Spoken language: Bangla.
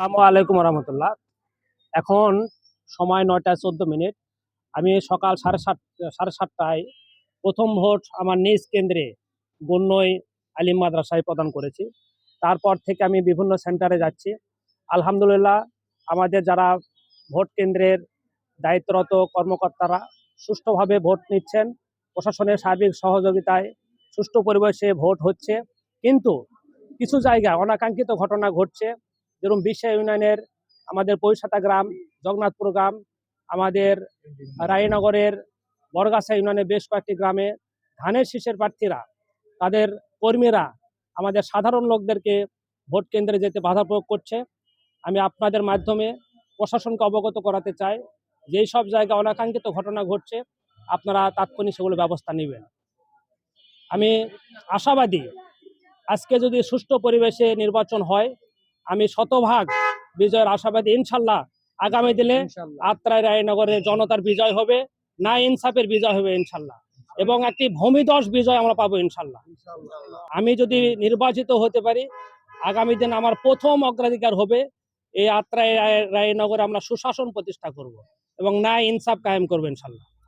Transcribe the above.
আসসালামু আলাইকুম রহমতুল্লাহ। এখন সময় নয়টা চোদ্দ মিনিট। আমি সকাল সাড়ে সাত, সাড়ে সাতটায় প্রথম ভোট আমার নিজ কেন্দ্রে গণ্যই আলিম মাদ্রাসায় প্রদান করেছি। তারপর থেকে আমি বিভিন্ন সেন্টারে যাচ্ছি। আলহামদুলিল্লাহ, আমাদের যারা ভোট কেন্দ্রের দায়িত্বরত কর্মকর্তারা সুষ্ঠুভাবে ভোট নিচ্ছেন, প্রশাসনের সার্বিক সহযোগিতায় সুষ্ঠু পরিবেশে ভোট হচ্ছে। কিন্তু কিছু জায়গায় অনাকাঙ্ক্ষিত ঘটনা ঘটছে। যেরকম বিশ্বা ইউনিয়নের আমাদের পৈশাতা গ্রাম, জগন্নাথপুর গ্রাম, আমাদের রায়নগরের বরগাছা ইউনিয়নের বেশ কয়েকটি গ্রামে ধানের শীষের প্রার্থীরা, তাদের কর্মীরা আমাদের সাধারণ লোকদেরকে ভোট কেন্দ্রে যেতে বাধা প্রয়োগ করছে। আমি আপনাদের মাধ্যমে প্রশাসনকে অবগত করাতে চাই যেই সব জায়গায় অনাকাঙ্ক্ষিত ঘটনা ঘটছে, আপনারা তাৎক্ষণিক সেগুলো ব্যবস্থা নেবেন। আমি আশাবাদী আজকে যদি সুষ্ঠু পরিবেশে নির্বাচন হয় আমি শতভাগ বিজয়ের আশাবাদী ইনশাল্লাহ আগামী দিনে আত্রাই রায়নগরের জনতার বিজয় হবে না ইনসাফের বিজয় হবে ইনশাল্লাহ। এবং একটি ভূমিদশ বিজয় আমরা পাবো ইনশাল্লাহ। আমি যদি নির্বাচিত হতে পারি আগামী দিন আমার প্রথম অগ্রাধিকার হবে এই আত্রাই রায়- রায়নগরে আমরা সুশাসন প্রতিষ্ঠা করব এবং ন্যায় ইনসাফ কায়েম করব ইনশাল্লাহ।